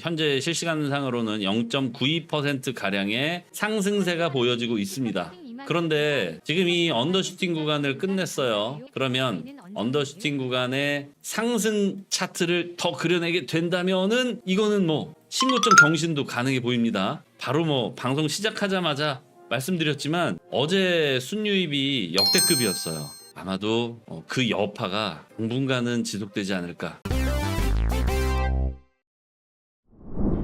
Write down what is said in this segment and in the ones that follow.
현재 실시간상으로는 0.92% 가량의 상승세가 보여지고 있습니다. 그런데 지금 이 언더슈팅 구간을 끝냈어요. 그러면 언더슈팅 구간의 상승 차트를 더 그려내게 된다면은 이거는 뭐 신고점 경신도 가능해 보입니다. 바로 뭐 방송 시작하자마자 말씀드렸지만 어제 순유입이 역대급이었어요. 아마도 어, 그 여파가 당분간은 지속되지 않을까.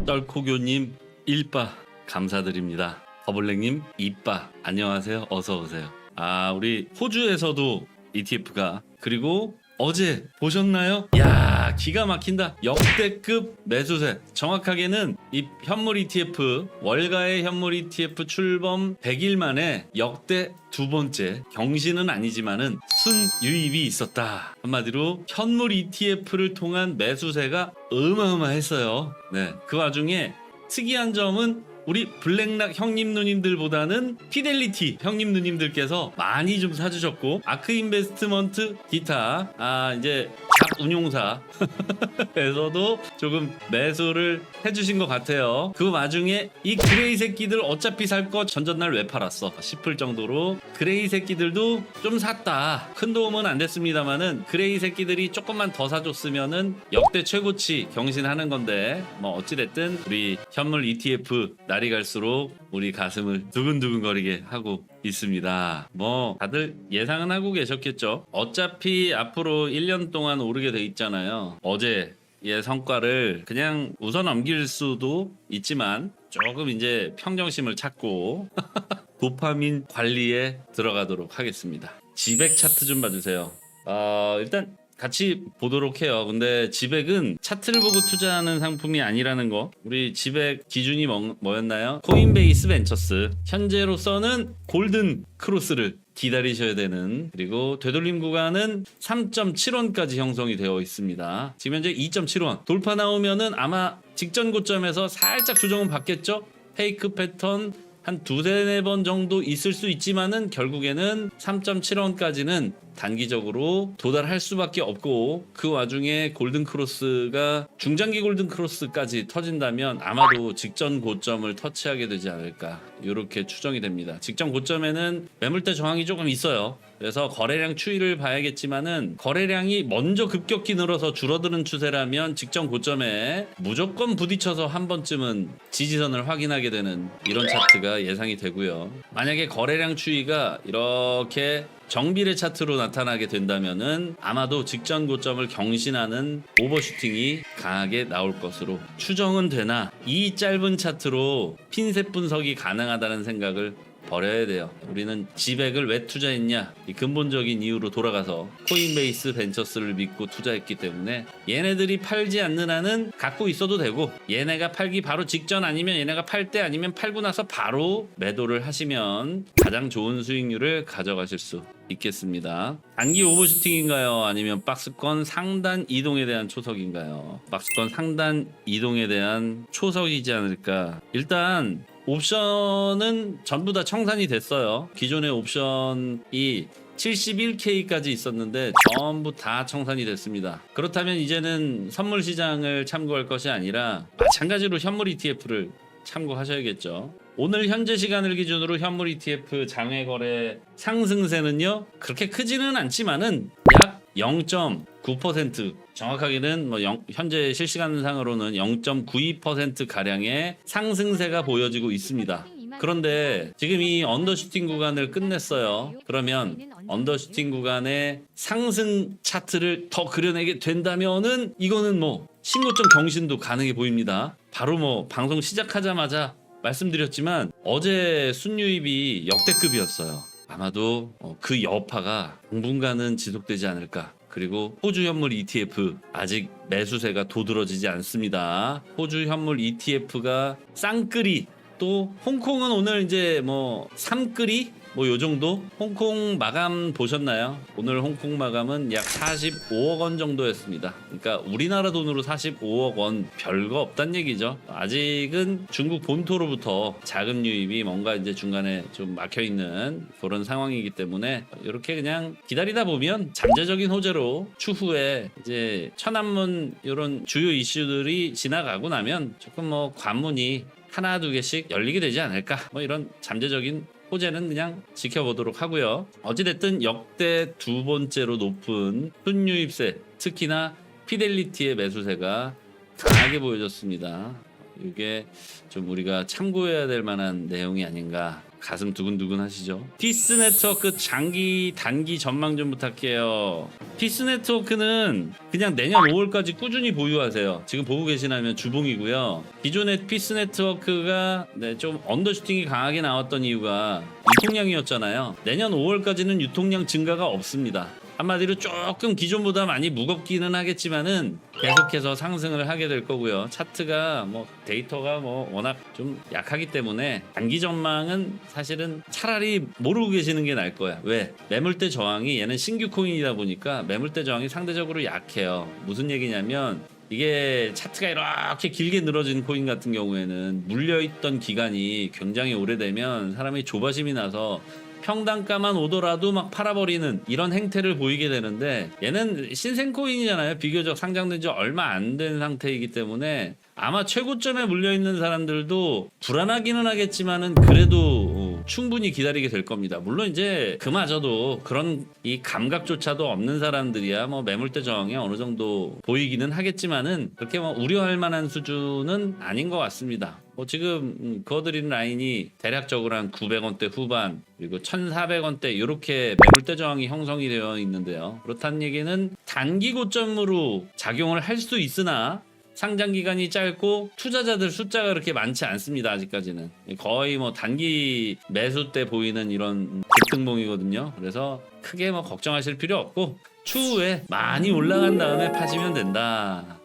쩔코교님 일바 감사드립니다. 더블랙님 이빠 안녕하세요. 어서 오세요. 아 우리 호주에서도 ETF가 그리고 어제 보셨나요? 야 기가 막힌다. 역대급 매수세. 정확하게는 이 현물 ETF 월가의 현물 ETF 출범 100일 만에 역대 두 번째 경신은 아니지만은 순유입이 있었다. 한마디로 현물 ETF를 통한 매수세가 어마어마했어요. 네. 그 와중에 특이한 점은 우리 블랙락 형님 누님들보다는 피델리티 형님 누님들께서 많이 좀 사주셨고 아크 인베스트먼트 기타 아 이제 각 운용사에서도 조금 매수를 해주신 것 같아요. 그 와중에 이 그레이 새끼들 어차피 살 거 전전날 왜 팔았어 싶을 정도로 그레이 새끼들도 좀 샀다. 큰 도움은 안 됐습니다만은 그레이 새끼들이 조금만 더 사줬으면은 역대 최고치 경신하는 건데 뭐 어찌됐든 우리 현물 ETF 날이 갈수록 우리 가슴을 두근두근거리게 하고 있습니다. 뭐 다들 예상은 하고 계셨겠죠. 어차피 앞으로 1년 동안 오르게 돼 있잖아요. 어제 의 성과를 그냥 웃어 넘길 수도 있지만 조금 이제 평정심을 찾고 도파민 관리에 들어가도록 하겠습니다. 지백 차트 좀 봐주세요. 어, 일단 같이 보도록 해요. 근데 지백은 차트를 보고 투자하는 상품이 아니라는 거. 우리 지백 기준이 뭐, 뭐였나요? 코인베이스 벤처스. 현재로서는 골든 크로스를 기다리셔야 되는 그리고 되돌림 구간은 3.7원까지 형성이 되어 있습니다. 지금 현재 2.7원 돌파 나오면은 아마 직전 고점에서 살짝 조정은 받겠죠. 페이크 패턴 한 두세 네번 정도 있을 수 있지만은 결국에는 3.7원까지는 단기적으로 도달할 수밖에 없고 그 와중에 골든 크로스가 중장기 골든 크로스까지 터진다면 아마도 직전 고점을 터치하게 되지 않을까 이렇게 추정이 됩니다. 직전 고점에는 매물대 저항이 조금 있어요. 그래서 거래량 추이를 봐야겠지만은 거래량이 먼저 급격히 늘어서 줄어드는 추세라면 직전 고점에 무조건 부딪혀서 한 번쯤은 지지선을 확인하게 되는 이런 차트가 예상이 되고요. 만약에 거래량 추이가 이렇게 정비례 차트로 나타나게 된다면은 아마도 직전 고점을 경신하는 오버슈팅이 강하게 나올 것으로 추정은 되나 이 짧은 차트로 핀셋 분석이 가능하다는 생각을 버려야 돼요. 우리는 지백을 왜 투자했냐? 이 근본적인 이유로 돌아가서 코인베이스 벤처스를 믿고 투자했기 때문에 얘네들이 팔지 않는 한은 갖고 있어도 되고 얘네가 팔기 바로 직전 아니면 얘네가 팔 때 아니면 팔고 나서 바로 매도를 하시면 가장 좋은 수익률을 가져가실 수 있겠습니다. 단기 오버슈팅인가요? 아니면 박스권 상단 이동에 대한 초석인가요? 박스권 상단 이동에 대한 초석이지 않을까? 일단 옵션은 전부 다 청산이 됐어요. 기존의 옵션이 71K까지 있었는데 전부 다 청산이 됐습니다. 그렇다면 이제는 선물 시장을 참고할 것이 아니라 마찬가지로 현물 ETF를 참고하셔야겠죠. 오늘 현재 시간을 기준으로 현물 ETF 장외 거래 상승세는요 그렇게 크지는 않지만은 약 0.9% 정확하게는 뭐 영- 현재 실시간상으로는 0.92% 가량의 상승세가 보여지고 있습니다. 그런데 지금 이 언더슈팅 구간을 끝냈어요. 그러면 언더슈팅 구간의 상승 차트를 더 그려내게 된다면은 이거는 뭐 신고점 경신도 가능해 보입니다. 바로 뭐 방송 시작하자마자 말씀드렸지만 어제 순유입이 역대급이었어요. 아마도 어, 그 여파가 당분간은 지속되지 않을까. 그리고 호주 현물 ETF 아직 매수세가 도드러지지 않습니다. 호주 현물 ETF가 쌍끌이 또 홍콩은 오늘 이제 뭐 삼끌이 뭐 요 정도? 홍콩 마감 보셨나요? 오늘 홍콩 마감은 약 45억 원 정도였습니다. 그러니까 우리나라 돈으로 45억 원 별거 없단 얘기죠. 아직은 중국 본토로부터 자금 유입이 뭔가 이제 중간에 좀 막혀 있는 그런 상황이기 때문에 이렇게 그냥 기다리다 보면 잠재적인 호재로 추후에 이제 천안문 이런 주요 이슈들이 지나가고 나면 조금 뭐 관문이 하나 두 개씩 열리게 되지 않을까 뭐 이런 잠재적인 호재는 그냥 지켜보도록 하고요. 어찌됐든 역대 두 번째로 높은 순유입세 특히나 피델리티의 매수세가 강하게 보여졌습니다. 이게 좀 우리가 참고해야 될 만한 내용이 아닌가 가슴 두근두근 하시죠. 피스 네트워크 장기 단기 전망 좀 부탁해요. 피스 네트워크는 그냥 내년 5월까지 꾸준히 보유하세요. 지금 보고 계시나면 주봉이고요. 기존의 피스 네트워크가 네, 좀 언더슈팅이 강하게 나왔던 이유가 유통량이었잖아요. 내년 5월까지는 유통량 증가가 없습니다. 한마디로 조금 기존보다 많이 무겁기는 하겠지만은 계속해서 상승을 하게 될 거고요. 차트가 뭐 데이터가 뭐 워낙 좀 약하기 때문에 단기 전망은 사실은 차라리 모르고 계시는 게 나을 거야. 왜? 매물대 저항이 얘는 신규 코인이다 보니까 매물대 저항이 상대적으로 약해요. 무슨 얘기냐면 이게 차트가 이렇게 길게 늘어진 코인 같은 경우에는 물려있던 기간이 굉장히 오래되면 사람이 조바심이 나서 평단가만 오더라도 막 팔아버리는 이런 행태를 보이게 되는데 얘는 신생 코인이잖아요. 비교적 상장된 지 얼마 안 된 상태이기 때문에 아마 최고점에 물려 있는 사람들도 불안하기는 하겠지만은 그래도 어, 충분히 기다리게 될 겁니다. 물론 이제 그마저도 그런 이 감각조차도 없는 사람들이야 뭐 매물대 저항이 어느 정도 보이기는 하겠지만은 그렇게 뭐 우려할 만한 수준은 아닌 것 같습니다. 뭐 지금 음, 그어드리는 라인이 대략적으로 한 900원대 후반 그리고 1,400원대 이렇게 매물대 저항이 형성이 되어 있는데요. 그렇다는 얘기는 단기 고점으로 작용을 할 수 있으나 상장 기간이 짧고 투자자들 숫자가 그렇게 많지 않습니다. 아직까지는 거의 뭐 단기 매수 때 보이는 이런 급등봉이거든요. 그래서 크게 뭐 걱정하실 필요 없고 추후에 많이 올라간 다음에 파시면 된다.